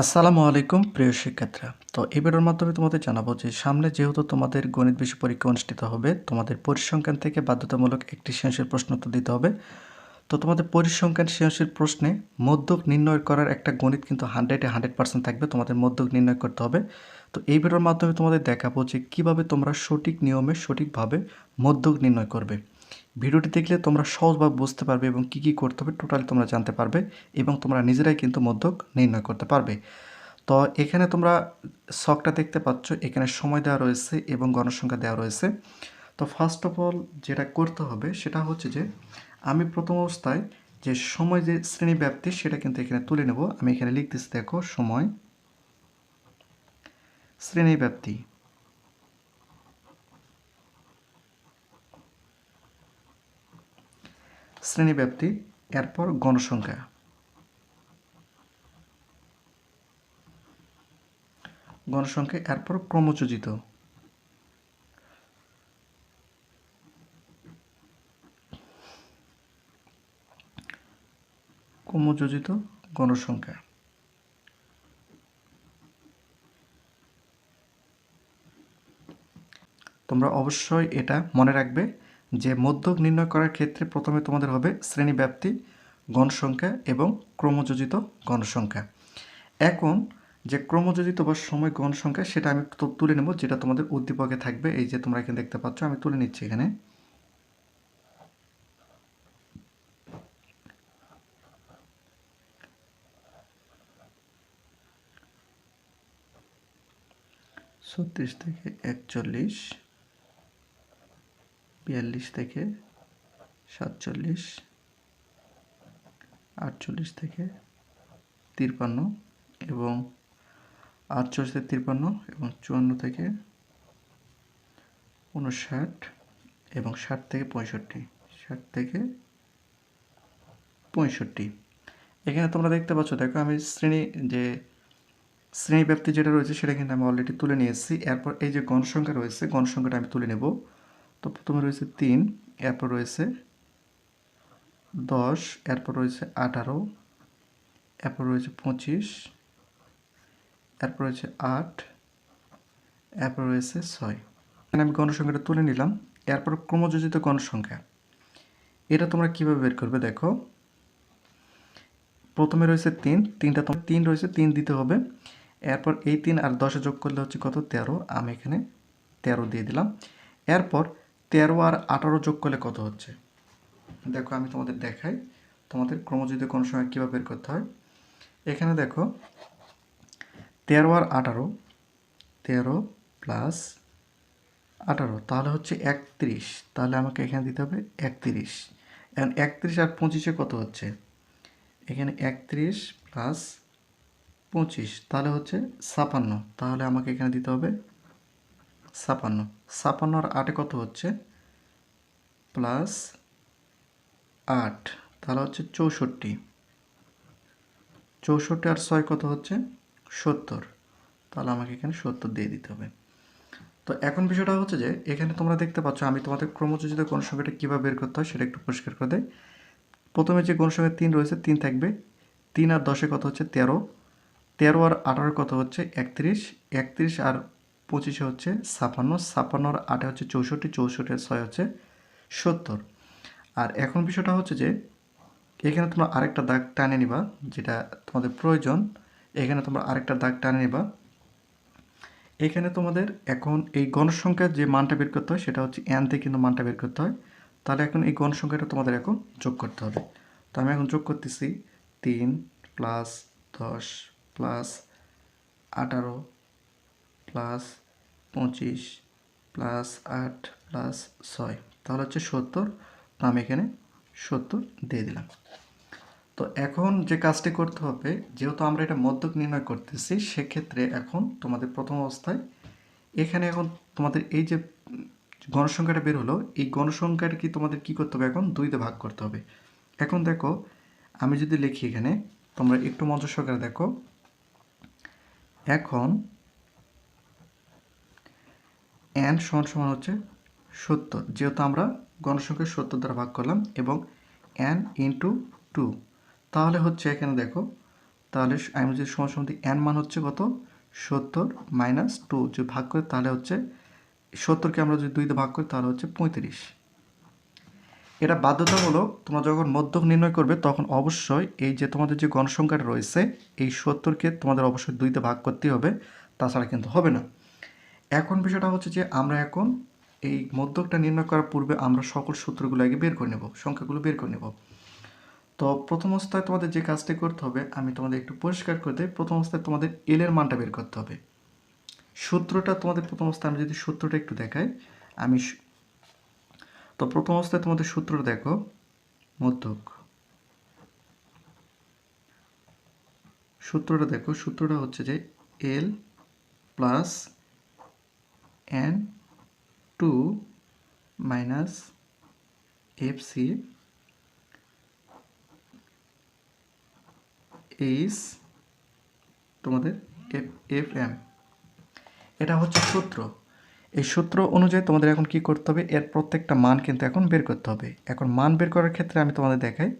আসসালামু আলাইকুম, প্রিয় শিক্ষার্থীরা। তো এই ভিডিওর মাধ্যমে তোমাদের জানাব যে সামনে যেহেতু তোমাদের গণিত বিষয় পরীক্ষা অনুষ্ঠিত হবে, তোমাদের পরিসংখ্যান থেকে বাধ্যতামূলক একটি সৃজনশীল প্রশ্ন উত্তর দিতে হবে। তো তোমাদের পরিসংখ্যান সৃজনশীল প্রশ্নে মধ্যক নির্ণয় করার একটা গণিত কিন্তু হান্ড্রেডে হান্ড্রেড পার্সেন্ট থাকবে, তোমাদের মধ্যক নির্ণয় করতে হবে। তো এই ভিডিওর মাধ্যমে তোমাদের দেখাবো যে কীভাবে তোমরা সঠিক নিয়মে সঠিকভাবে মধ্যক নির্ণয় করবে। ভিডিওটি দেখলে তোমরা সহজভাবে বুঝতে পারবে এবং কী কী করতে হবে টোটালি তোমরা জানতে পারবে এবং তোমরা নিজেরাই কিন্তু মধ্যক নির্ণয় করতে পারবে। তো এখানে তোমরা শখটা দেখতে পাচ্ছ, এখানে সময় দেওয়া রয়েছে এবং গণসংখ্যা দেওয়া রয়েছে। তো ফার্স্ট অফ অল যেটা করতে হবে সেটা হচ্ছে যে আমি প্রথম অবস্থায় যে সময় যে শ্রেণি ব্যাপ্তি সেটা কিন্তু এখানে তুলে নেব। আমি এখানে লিখতেছি দেখো, সময় শ্রেণি ব্যাপ্তি শ্রেণি ব্যাপ্তি এরপর গণসংখ্যা। গণসংখ্যা এরপর ক্রমযোজিত। ক্রমযোজিত গণসংখ্যা। তোমরা অবশ্যই এটা মনে রাখবে যে মধ্যক নির্ণয় করার ক্ষেত্রে প্রথমে তোমাদের হবে শ্রেণি ব্যাপ্তি, গণসংখ্যা এবং ক্রমযোজিত গণসংখ্যা। এখন যে ক্রমযোজিত বা সময় গণসংখ্যা, সেটা আমি তুলে নেব, যেটা তোমাদের উদ্দীপকে থাকবে। এই যে তোমরা এখানে দেখতে পাচ্ছ, আমি তুলে নিচ্ছি এখানে। ছত্রিশ থেকে একচল্লিশ। বিয়াল্লিশ থেকে সাতচল্লিশ, আটচল্লিশ থেকে তিরপান্ন এবং আটচল্লিশ থেকে তিরপান্ন এবং চুয়ান্ন থেকে উনষাট এবং ষাট থেকে পঁয়ষট্টি। ষাট থেকে পঁয়ষট্টি। এখানে তোমরা দেখতে পাচ্ছ, দেখো আমি শ্রেণি যে শ্রেণি ব্যাপ্তি যেটা রয়েছে সেটা কিন্তু আমি অলরেডি তুলে নিয়ে এসেছি। এরপর এই যে গণসংখ্যা রয়েছে গণসংখ্যাটা আমি তুলে নেব। তো প্রথমে রয়েছে তিন, এরপর রয়েছে দশ, এরপর রয়েছে আঠারো, এরপর রয়েছে পঁচিশ, এরপর রয়েছে আট, এরপর রয়েছে ছয়। এখানে আমি গণসংখ্যাটা তুলে নিলাম। এরপর ক্রমযোজিত গণসংখ্যা। এটা তোমরা কীভাবে বের করবে দেখো। প্রথমে রয়েছে তিন, তিনটা তোমার তিন রয়েছে, তিন দিতে হবে। এরপর এই তিন আর দশে যোগ করলে হচ্ছে কত? তেরো। আমি এখানে তেরো দিয়ে দিলাম। এরপর তেরো আর আঠারো যোগ করলে কত হচ্ছে? দেখো, আমি তোমাদের দেখাই। তোমাদের ক্রমযোজিত কোন সময় কীভাবে বের করতে হয়? এখানে দেখো, তেরো আর আঠারো, তেরো প্লাস আঠারো, তাহলে হচ্ছে একত্রিশ। তাহলে আমাকে এখানে দিতে হবে একত্রিশ। এখন একত্রিশ আর পঁচিশে কত হচ্ছে? এখানে একত্রিশ প্লাস পঁচিশ, তাহলে হচ্ছে ছাপান্ন। তাহলে আমাকে এখানে দিতে হবে ছাপান্ন। ছাপান্ন আর আটে কত হচ্ছে? প্লাস আট। তাহলে হচ্ছে চৌষট্টি। চৌষট্টি আর ছয় কত হচ্ছে? সত্তর। তাহলে আমাকে এখানে সত্তর দিয়ে দিতে হবে। তো এখন বিষয়টা হচ্ছে যে, এখানে তোমরা দেখতে পাচ্ছ, আমি তোমাদের ক্রমযোজিত কোন সংখ্যাটা কীভাবে বের করতে হয় সেটা একটু পরিষ্কার করে দেয় প্রথমে যে কোন সংখ্যা তিন রয়েছে, তিন থাকবে। তিন আর দশে কত হচ্ছে? তেরো। তেরো আর আঠারো কত হচ্ছে? একত্রিশ। একত্রিশ আর পঁচিশে হচ্ছে ছাপান্ন ছাপান্ন আর আটে হচ্ছে চৌষট্টি চৌষট্টি আর ছয় হচ্ছে সত্তর। আর এখন বিষয়টা হচ্ছে যে, এখানে তোমরা আরেকটা দাগ টানে নিবা যেটা তোমাদের প্রয়োজন। এখানে তোমরা আরেকটা দাগ টানে নিবা। এখানে তোমাদের এখন এই গণসংখ্যার যে মানটা বের করতে হয় সেটা হচ্ছে থেকে কিন্তু মানটা বের করতে হয়। তাহলে এখন এই গণসংখ্যাটা তোমাদের এখন যোগ করতে হবে। তো আমি এখন যোগ করতেছি তিন প্লাস দশ প্লাস আঠারো প্লাস পঁচিশ প্লাস আট প্লাস ছয়। তাহলে হচ্ছে সত্তর। তো আমি এখানে সত্তর দিয়ে দিলাম। তো এখন যে কাজটি করতে হবে, যেহেতু আমরা এটা মধ্যক নির্ণয় করতেছি, সেক্ষেত্রে এখন তোমাদের প্রথম অবস্থায় এখানে এখন তোমাদের এই যে গণসংখ্যাটা বের হলো, এই গণসংখ্যাটা কি তোমাদের কি করতে হবে এখন? দুইতে ভাগ করতে হবে। এখন দেখো, আমি যদি লিখি এখানে, তোমরা একটু মঞ্চ সহকারে দেখো। এখন এন সমান সমান হচ্ছে সত্তর। যেহেতু আমরা গণসংখ্যা সত্তর দ্বারা ভাগ করলাম এবং এন ইন্টু টু তাহলে হচ্ছে এখানে দেখো, তাহলে আমি যদি সমান সমান এন মান হচ্ছে কত? সত্তর মাইনাস টু যদি ভাগ করি, তাহলে হচ্ছে সত্তরকে আমরা যদি দুইতে ভাগ করি, তাহলে হচ্ছে পঁয়ত্রিশ। এটা বাধ্যতামূলক, তোমরা যখন মধ্যক নির্ণয় করবে, তখন অবশ্যই এই যে তোমাদের যে গণসংখ্যাটা রয়েছে, এই সত্তরকে তোমাদের অবশ্যই দুইতে ভাগ করতেই হবে, তাছাড়া কিন্তু হবে না। এখন বিষয়টা হচ্ছে যে আমরা এখন এই মধ্যকটা নির্ণয় করার পূর্বে আমরা সকল সূত্রগুলো আগে বের করে নেব, সংখ্যাগুলো বের করে নেব। তো প্রথম অবস্থায় তোমাদের যে কাজটি করতে হবে, আমি তোমাদের একটু পরিষ্কার করে দিই। প্রথম অবস্থায় তোমাদের এল এর মানটা বের করতে হবে। সূত্রটা তোমাদের প্রথম অবস্থায় আমি যদি সূত্রটা একটু দেখাই, আমি তো প্রথম অবস্থায় তোমাদের সূত্রটা দেখো, মধ্যক। সূত্রটা দেখো, সূত্রটা হচ্ছে যে L plus N two minus F C H তোমাদের এফ এফ এম এটা হচ্ছে সূত্র। এই সূত্র অনুযায়ী তোমাদের এখন কি করতে হবে? এর প্রত্যেকটা মান কিন্তু এখন বের করতে হবে। এখন মান বের করার ক্ষেত্রে আমি তোমাদের দেখাই।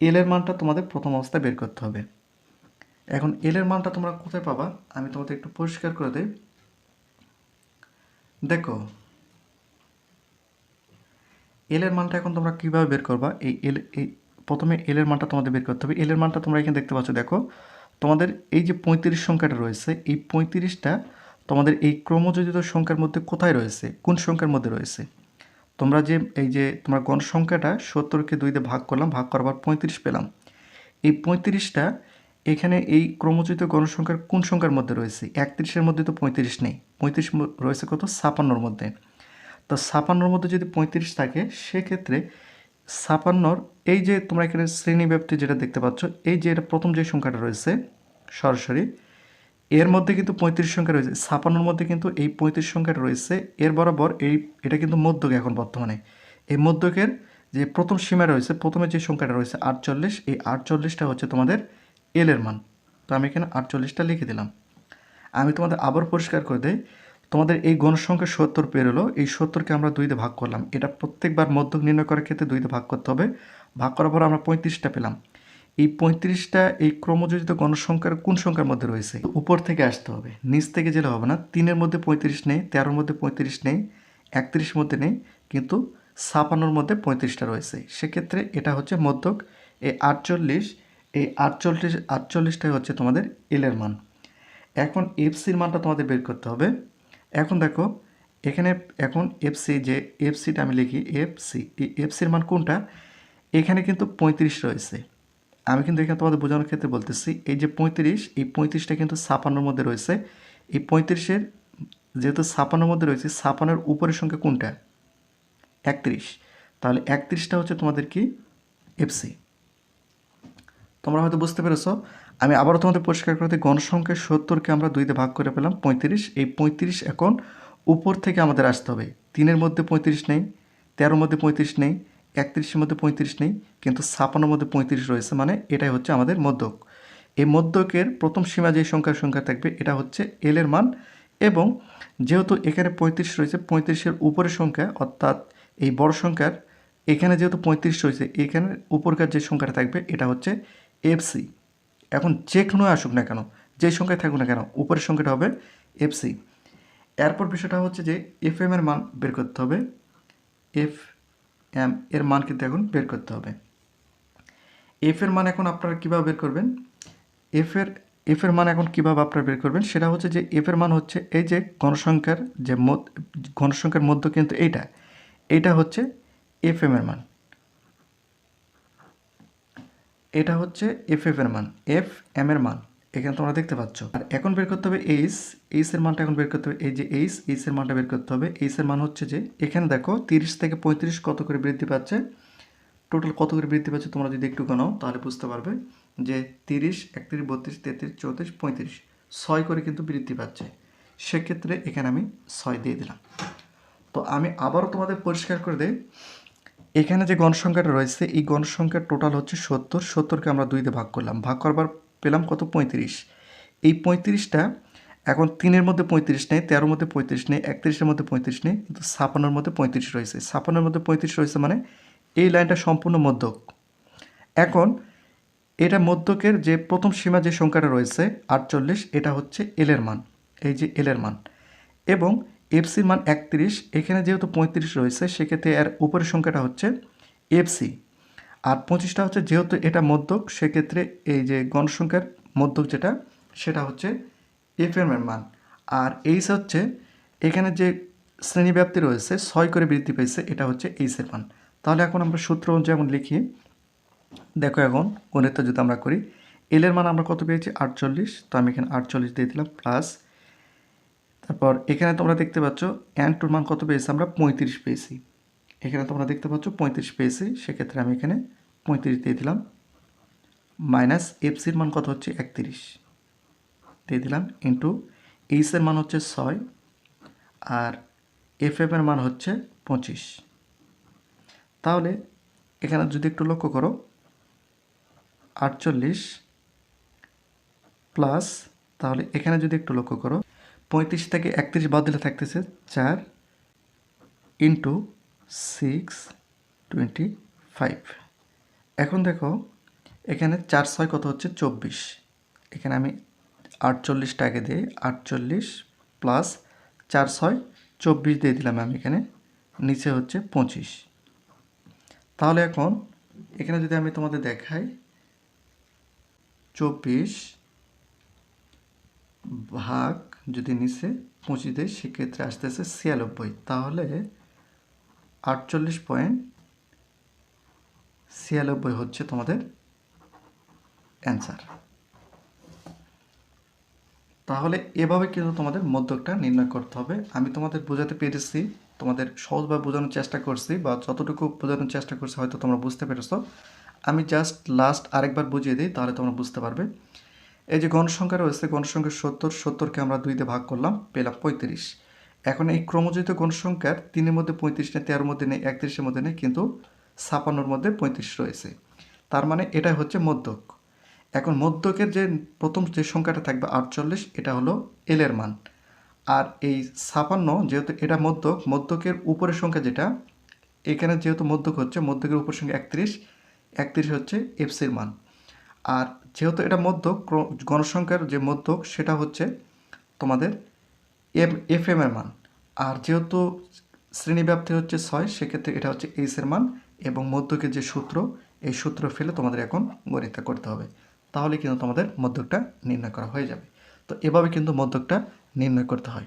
এল এর মানটা তোমাদের প্রথম অবস্থায় বের করতে হবে। এখন এল এর মানটা তোমরা কোথায় পাবা? আমি তোমাদের একটু পরিষ্কার করে দিই। দেখো এল এর মানটা এখন তোমরা কীভাবে বের করবা? এই এল এই প্রথমে এল এর মানটা তোমাদের বের করতে হবে। এল এর মানটা তোমরা এখানে দেখতে পাচ্ছ, দেখো, তোমাদের এই যে পঁয়ত্রিশ সংখ্যাটা রয়েছে, এই পঁয়ত্রিশটা তোমাদের এই ক্রমযোজিত সংখ্যার মধ্যে কোথায় রয়েছে? কোন সংখ্যার মধ্যে রয়েছে? তোমরা যে, এই যে তোমরা গণ সংখ্যাটা সত্তরকে দুই ভাগ করলাম, ভাগ করার পর পঁয়ত্রিশ পেলাম। এই পঁয়ত্রিশটা এখানে এই ক্রমযোজিত গণসংখ্যার কোন সংখ্যার মধ্যে রয়েছে? একত্রিশের মধ্যে তো পঁয়ত্রিশ নেই। পঁয়ত্রিশ রয়েছে কত? ছাপান্নর মধ্যে। তো ছাপান্নর মধ্যে যদি পঁয়ত্রিশ থাকে, সেক্ষেত্রে ছাপান্নর, এই যে তোমরা এখানে শ্রেণি ব্যাপ্তি যেটা দেখতে পাচ্ছ, এই যে এটা প্রথম যে সংখ্যাটা রয়েছে, সরাসরি, এর মধ্যে কিন্তু পঁয়ত্রিশ সংখ্যা রয়েছে। ছাপান্নর মধ্যে কিন্তু এই পঁয়ত্রিশ সংখ্যাটা রয়েছে। এর বরাবর এই, এটা কিন্তু মধ্যক এখন বর্তমানে। এই মধ্যকের যে প্রথম সীমা রয়েছে, প্রথমে যে সংখ্যাটা রয়েছে আটচল্লিশ, এই আটচল্লিশটা হচ্ছে তোমাদের এল এর মান। তো আমি এখানে আটচল্লিশটা লিখে দিলাম। আমি তোমাদের আবার পরিষ্কার করে দেই। তোমাদের এই গণসংখ্যা সত্তর পেরোলো এই সত্তরকে আমরা দুইতে ভাগ করলাম। এটা প্রত্যেকবার মধ্যক নির্ণয় করার ক্ষেত্রে দুইতে ভাগ করতে হবে। ভাগ করার পর আমরা পঁয়ত্রিশটা পেলাম। এই পঁয়ত্রিশটা এই ক্রমযোজিত গণসংখ্যার কোন সংখ্যার মধ্যে রয়েছে? উপর থেকে আসতে হবে। নিচ থেকে জেলে হবে না। তিনের মধ্যে পঁয়ত্রিশ নেই, তেরোর মধ্যে পঁয়ত্রিশ নেই, একত্রিশের মধ্যে নেই, কিন্তু ছাপান্নর মধ্যে পঁয়ত্রিশটা রয়েছে। সেক্ষেত্রে এটা হচ্ছে মধ্যক। এই আটচল্লিশ এই আটচল্লিশ, আটচল্লিশটাই হচ্ছে তোমাদের এলের মান। এখন এফসির মানটা তোমাদের বের করতে হবে। এখন দেখো, এখানে এখন এফসি যে এফসিটা আমি লিখি এফসি এই এফসির মান কোনটা? এখানে কিন্তু পঁয়ত্রিশ রয়েছে। আমি কিন্তু এখানে তোমাদের বোঝানোর ক্ষেত্রে বলতেছি, এই যে পঁয়ত্রিশ, এই পঁয়ত্রিশটা কিন্তু ছাপান্নর মধ্যে রয়েছে। এই পঁয়ত্রিশের যেহেতু ছাপান্নর মধ্যে রয়েছে, ছাপান্নের উপরের সংখ্যা কোনটা? একত্রিশ। তাহলে একত্রিশটা হচ্ছে তোমাদের কি? এফসি তোমরা হয়তো বুঝতে পেরেছ, আমি আবারও তোমাদের পরিষ্কার করতে গণসংখ্যা সত্তরকে আমরা দুইতে ভাগ করে পেলাম পঁয়ত্রিশ। এই পঁয়ত্রিশ এখন উপর থেকে আমাদের আসতে হবে। তিনের মধ্যে পঁয়ত্রিশ নেই, তেরোর মধ্যে পঁয়ত্রিশ নেই, একত্রিশের মধ্যে পঁয়ত্রিশ নেই, কিন্তু ছাপান্নর মধ্যে পঁয়ত্রিশ রয়েছে মানে এটাই হচ্ছে আমাদের মধ্যক। এই মধ্যকের প্রথম সীমা যে সংখ্যার সংখ্যা থাকবে, এটা হচ্ছে এল এর মান এবং যেহেতু এখানে পঁয়ত্রিশ রয়েছে, পঁয়ত্রিশের উপরের সংখ্যা, অর্থাৎ এই বড় সংখ্যার, এখানে যেহেতু পঁয়ত্রিশ রয়েছে, এখানে উপরকার যে সংখ্যাটা থাকবে, এটা হচ্ছে এফসি এখন যে কোনো আসুক না কেন, যে সংখ্যায় থাকুক না কেন, উপরের সংখ্যাটা হবে এফসি এরপর বিষয়টা হচ্ছে যে এফ এর মান বের করতে হবে। এফ এম এর মান কিন্তু এখন বের করতে হবে। এফ এর মান এখন আপনারা কীভাবে বের করবেন? এফ এর এফ এর মান এখন কীভাবে আপনারা বের করবেন? সেটা হচ্ছে যে এফ এর মান হচ্ছে এই যে গণসংখ্যার যে গণসংখ্যার মধ্য কিন্তু এইটা এইটা হচ্ছে এফ এর মান। এটা হচ্ছে এফ এফ এর মান এফ এম এর মান, এখানে তোমরা দেখতে পাচ্ছ। আর এখন বের করতে হবে এইচ এইচ এর মানটা এখন বের করতে হবে এই যে এইচ এইচ এর মানটা বের করতে হবে। এইচ এর মান হচ্ছে যে, এখানে দেখো তিরিশ থেকে পঁয়ত্রিশ কত করে বৃদ্ধি পাচ্ছে? টোটাল কত করে বৃদ্ধি পাচ্ছে তোমরা যদি একটু গণাও, তাহলে বুঝতে পারবে যে তিরিশ, একত্রিশ, বত্রিশ, তেত্রিশ, চৌত্রিশ, পঁয়ত্রিশ, ছয় করে কিন্তু বৃদ্ধি পাচ্ছে। সেক্ষেত্রে এখানে আমি ছয় দিয়ে দিলাম। তো আমি আবারও তোমাদের পরিষ্কার করে দেই এখানে যে গণসংখ্যাটা রয়েছে, এই গণসংখ্যার টোটাল হচ্ছে সত্তর। সত্তরকে আমরা দুইতে ভাগ করলাম। ভাগ করবার পেলাম কত? পঁয়ত্রিশ। এই পঁয়ত্রিশটা এখন তিনের মধ্যে পঁয়ত্রিশ নেই, তেরোর মধ্যে পঁয়ত্রিশ নেই, একত্রিশের মধ্যে পঁয়ত্রিশ নেই, কিন্তু ছাপান্নর মধ্যে পঁয়ত্রিশ রয়েছে। ছাপান্নর মধ্যে পঁয়ত্রিশ রয়েছে মানে এই লাইনটা সম্পূর্ণ মধ্যক। এখন এটা মধ্যকের যে প্রথম সীমা যে সংখ্যাটা রয়েছে, আটচল্লিশ, এটা হচ্ছে এলের মান। এই যে এলের মান। এবং এফসির মান একত্রিশ, এখানে যেহেতু পঁয়ত্রিশ রয়েছে, সেক্ষেত্রে এর উপরের সংখ্যাটা হচ্ছে এফসি। আর পঁচিশটা হচ্ছে যেহেতু এটা মধ্যক, সেক্ষেত্রে এই যে গণসংখ্যার মধ্যক যেটা, সেটা হচ্ছে এফ এর মান। আর এইচ হচ্ছে এখানে যে শ্রেণীব্যাপ্তি রয়েছে, ছয় করে বৃদ্ধি পেয়েছে, এটা হচ্ছে এইচের মান। তাহলে এখন আমরা সূত্র যেমন লিখি, দেখো এখন গণিত যদি আমরা করি, এল এর মান আমরা কত পেয়েছি? আটচল্লিশ, তো আমি এখানে আটচল্লিশ দিয়ে দিলাম প্লাস তারপর এখানে তোমরা দেখতে পাচ্ছ অ্যান টুর মান কত পেয়েছি আমরা পঁয়ত্রিশ পেয়েছি। এখানে তোমরা দেখতে পাচ্ছ পঁয়ত্রিশ পেয়েছি, সেক্ষেত্রে আমি এখানে পঁয়ত্রিশ দিয়ে দিলাম। মাইনাস এফসির মান কত হচ্ছে একত্রিশ। দিয়ে দিলাম ইন্টু এইসের মান হচ্ছে ছয় আর এফ এর মান হচ্ছে পঁচিশ। তাহলে এখানে যদি একটু লক্ষ্য করো, আটচল্লিশ প্লাস, তাহলে এখানে যদি একটু লক্ষ্য করো পঁয়ত্রিশ থেকে একত্রিশ বাদ দিলে থাকতেছে চার ইন্টু সিক্স টোয়েন্টি ফাইভ এখন দেখো, এখানে চার ছয় কত হচ্ছে? চব্বিশ। এখানে আমি আটচল্লিশটাকে দিয়ে আটচল্লিশ প্লাস চার ছয় চব্বিশ দিয়ে দিলাম আমি এখানে, নিচে হচ্ছে পঁচিশ। তাহলে এখন এখানে যদি আমি তোমাদের দেখাই, চব্বিশ ভাগ যদি নিচে পঁচিশ দেয়, সেক্ষেত্রে আসতেছে ছিয়ানব্বই। তাহলে আটচল্লিশ পয়েন্ট ছিয়ানব্বই হচ্ছে তোমাদের অ্যান্সার। তাহলে এভাবে কিন্তু তোমাদের মধ্যকটা নির্ণয় করতে হবে। আমি তোমাদের বোঝাতে পেরেছি, তোমাদের সহজভাবে বোঝানোর চেষ্টা করছি বা যতটুকু বোঝানোর চেষ্টা করছি হয়তো তোমরা বুঝতে পেরেছ। আমি জাস্ট লাস্ট আরেকবার বুঝিয়ে দিই, তাহলে তোমরা বুঝতে পারবে। এই যে গণসংখ্যা রয়েছে গণসংখ্যা সত্তর, সত্তরকে আমরা দুইতে ভাগ করলাম, পেলাম পঁয়ত্রিশ। এখন এই ক্রমজিত গণসংখ্যার তিনের মধ্যে পঁয়ত্রিশ নেই, তেরোর মধ্যে নেই, একত্রিশের মধ্যে নেই, কিন্তু ছাপান্নর মধ্যে পঁয়ত্রিশ রয়েছে। তার মানে এটাই হচ্ছে মধ্যক। এখন মধ্যকের যে প্রথম যে সংখ্যাটা থাকবে আটচল্লিশ, এটা হলো এলের মান। আর এই ছাপান্ন যেহেতু এটা মধ্যক, মধ্যকের উপরের সংখ্যা যেটা, এখানে যেহেতু মধ্যক হচ্ছে, মধ্যকের উপর সংখ্যা একত্রিশ একত্রিশ হচ্ছে এফসির মান। আর যেহেতু এটা মধ্যক গণসংখ্যার যে মধ্যক, সেটা হচ্ছে তোমাদের এম এফ এম এর মান। আর যেহেতু শ্রেণীব্যাপ্তি হচ্ছে ছয়, সেক্ষেত্রে এটা হচ্ছে এইচ এর মান এবং মধ্যকের যে সূত্র, এই সূত্র ফেলে তোমাদের এখন গণিত করতে হবে। তাহলে কিন্তু তোমাদের মধ্যকটা নির্ণয় করা হয়ে যাবে। তো এভাবে কিন্তু মধ্যকটা নির্ণয় করতে হয়।